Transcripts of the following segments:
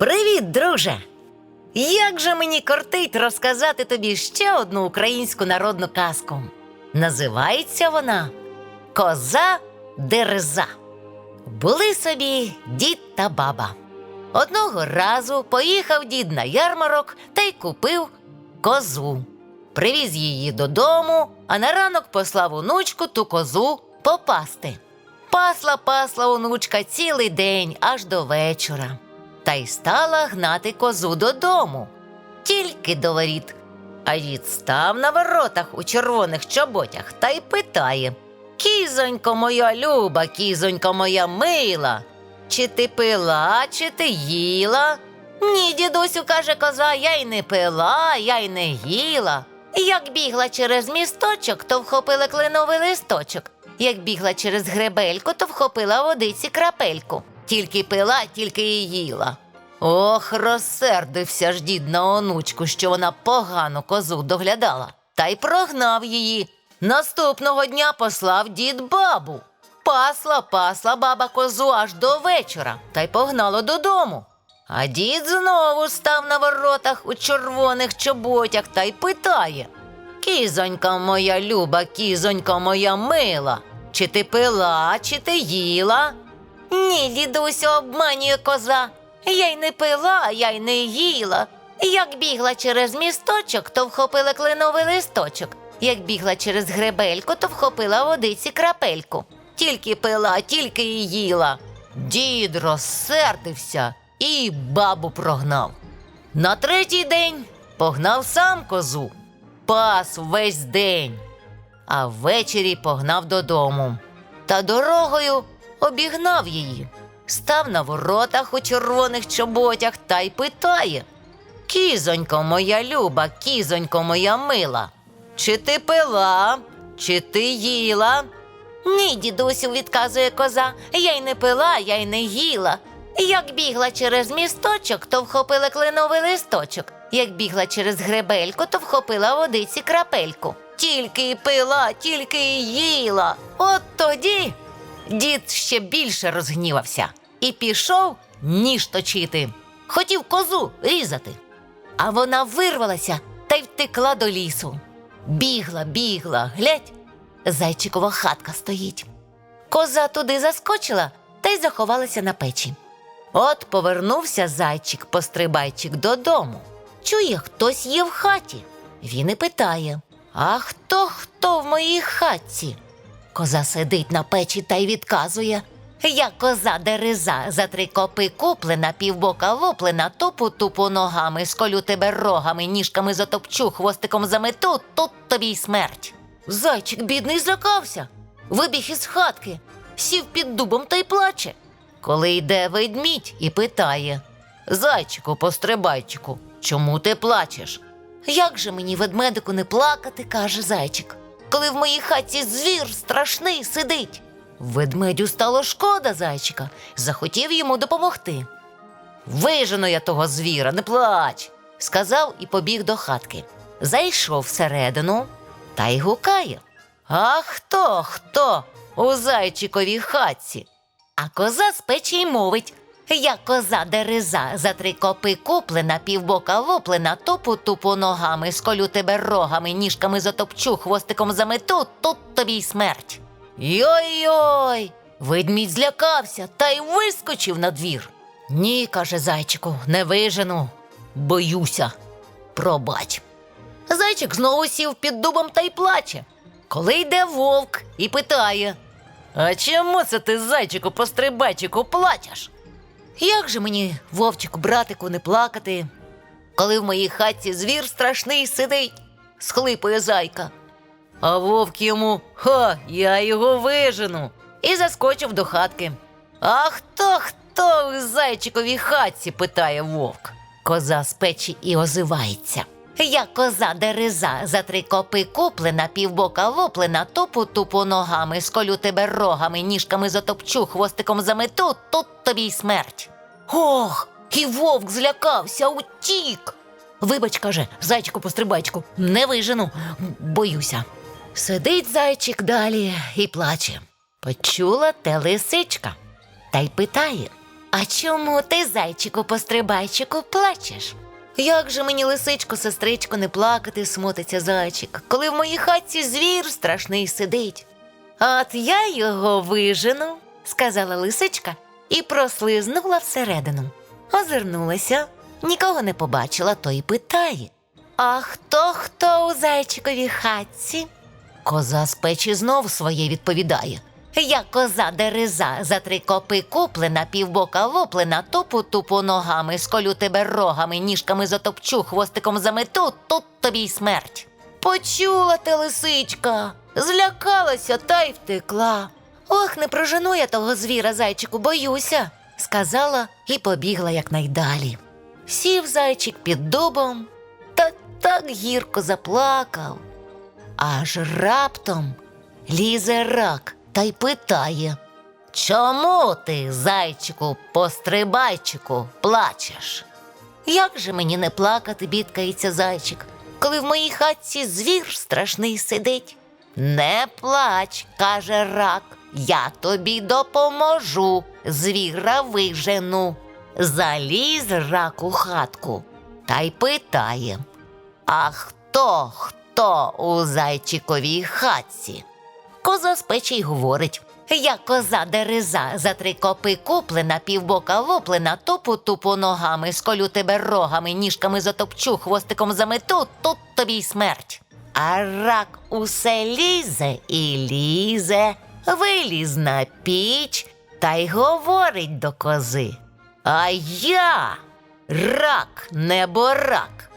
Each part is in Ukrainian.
Привіт, друже! Як же мені кортить розказати тобі ще одну українську народну казку. Називається вона Коза Дереза. Були собі дід та баба. Одного разу поїхав дід на ярмарок та й купив козу. Привіз її додому, а на ранок послав онучку ту козу попасти. Пасла пасла онучка цілий день аж до вечора. Та й стала гнати козу додому, тільки до воріт. А дід став на воротах у червоних чоботях та й питає: Кізонько моя люба, кізонько моя мила, чи ти пила, чи ти їла? Ні, дідусю, каже коза, я й не пила, я й не їла. Як бігла через місточок, то вхопила кленовий листочок. Як бігла через гребельку, то вхопила водиці крапельку. Тільки пила, тільки і їла. Ох, розсердився ж дід на онучку, що вона погано козу доглядала, та й прогнав її. Наступного дня послав дід бабу. Пасла, пасла баба козу аж до вечора та й погнала додому. А дід знову став на воротах у червоних чоботях та й питає: Кізонька моя люба, кізонька моя мила, чи ти пила, чи ти їла? Ні, дідусю, обманює коза. Я й не пила, я й не їла. Як бігла через місточок, то вхопила кленовий листочок. Як бігла через гребельку, то вхопила водиці крапельку. Тільки пила, тільки і їла. Дід розсердився і бабу прогнав. На третій день погнав сам козу, пас весь день, а ввечері погнав додому. Та дорогою обігнав її, став на воротах у червоних чоботях та й питає: Кізонько моя люба, кізонько моя мила, чи ти пила, чи ти їла? Ні, дідусю, відказує коза, я й не пила, я й не їла. Як бігла через місточок, то вхопила кленовий листочок. Як бігла через гребельку, то вхопила водиці крапельку. Тільки й пила, тільки й їла. От тоді дід ще більше розгнівався і пішов ніж точити. Хотів козу різати. А вона вирвалася та й втекла до лісу. Бігла, бігла, глядь, зайчикова хатка стоїть. Коза туди заскочила та й заховалася на печі. От повернувся зайчик пострибайчик додому. Чує, хтось є в хаті. Він і питає: А хто хто в моїй хатці? Коза сидить на печі та й відказує. Я коза дереза, за три копи куплена, півбока луплена, тупу тупу ногами, сколю тебе рогами, ніжками затопчу, хвостиком замету, тут тобі й смерть. Зайчик бідний злякався, вибіг із хатки, сів під дубом та й плаче. Коли йде ведмідь і питає Зайчику, пострибайчику, чому ти плачеш? Як же мені ведмедику не плакати, каже зайчик, коли в моїй хаті звір страшний сидить. Ведмедю стало шкода зайчика, захотів йому допомогти. Вижену я того звіра, не плач, сказав і побіг до хатки. Зайшов всередину та й гукає. А хто, хто у зайчиковій хатці? А коза з печі й мовить. Я коза дереза, за три копи куплена, півбока луплена, тупу тупу ногами, сколю тебе рогами, ніжками затопчу, хвостиком замету, тут тобі й смерть. Йой-йой! Ведмідь злякався та й вискочив на двір. Ні, каже зайчику, не вижену, боюся. Пробач. Зайчик знову сів під дубом та й плаче. Коли йде вовк і питає: А чому це ти, зайчику, пострибайчику, плачеш? Як же мені, вовчику, братику, не плакати, коли в моїй хатці звір страшний сидить, схлипує зайка. А вовк йому ха, я його вижену. І заскочив до хатки. А хто хто в зайчиковій хатці? питає вовк. Коза з печі і озивається. Я коза дереза, за три копи куплена, півбока луплена, тупу тупу ногами, сколю тебе рогами, ніжками затопчу, хвостиком замету, тут тобі й смерть. Ох, і вовк злякався, утік. Вибач, каже, зайчику пострибайчику, не вижену, боюся. Сидить зайчик далі і плаче. Почула те лисичка та й питає: А чому ти, зайчику пострибайчику, плачеш? Як же мені, лисичко, сестричко, не плакати, смотиться зайчик, коли в моїй хатці звір страшний сидить. От я його вижену, сказала лисичка і прослизнула всередину. Озирнулася, нікого не побачила, то й питає. А хто хто у зайчиковій хатці? Коза з печі знов своє відповідає. Я коза дереза, за три копи куплена, півбока луплена, тупу тупу ногами, сколю тебе рогами, ніжками затопчу, хвостиком замету, тут тобі й смерть. Почула ти, лисичка, злякалася та й втекла. Ох, не прожену я того звіра, зайчику, боюся, сказала і побігла якнайдалі. Сів зайчик під дубом та так гірко заплакав. Аж раптом лізе рак та й питає Чому ти, зайчику, пострибайчику, плачеш? Як же мені не плакати, бідкається зайчик, коли в моїй хатці звір страшний сидить? Не плач, каже рак, я тобі допоможу, звіра вижену. Заліз рак у хатку та й питає А хто, хто у зайчиковій хатці? Коза з печі й говорить. Я коза дереза, за три копи куплена, півбока луплена, тупу тупу ногами, сколю тебе рогами, ніжками затопчу, хвостиком замету, тут тобі й смерть. А рак усе лізе і лізе, виліз на піч та й говорить до кози. А я рак, неборак,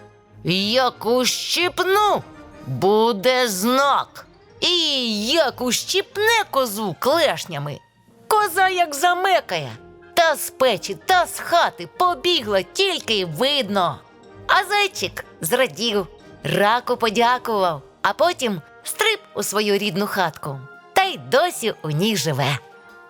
як ущипну, буде знак. І як ущипне козу клешнями. Коза як замекає, та з печі, та з хати побігла тільки й видно. А зайчик зрадів, раку подякував, а потім стриб у свою рідну хатку, та й досі у ній живе.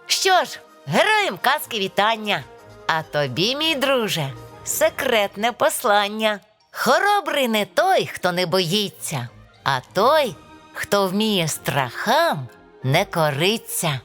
Що ж, героям казки вітання. А тобі, мій друже, секретне послання. Хоробрий не той, хто не боїться, а той, хто вміє страхам не кориться.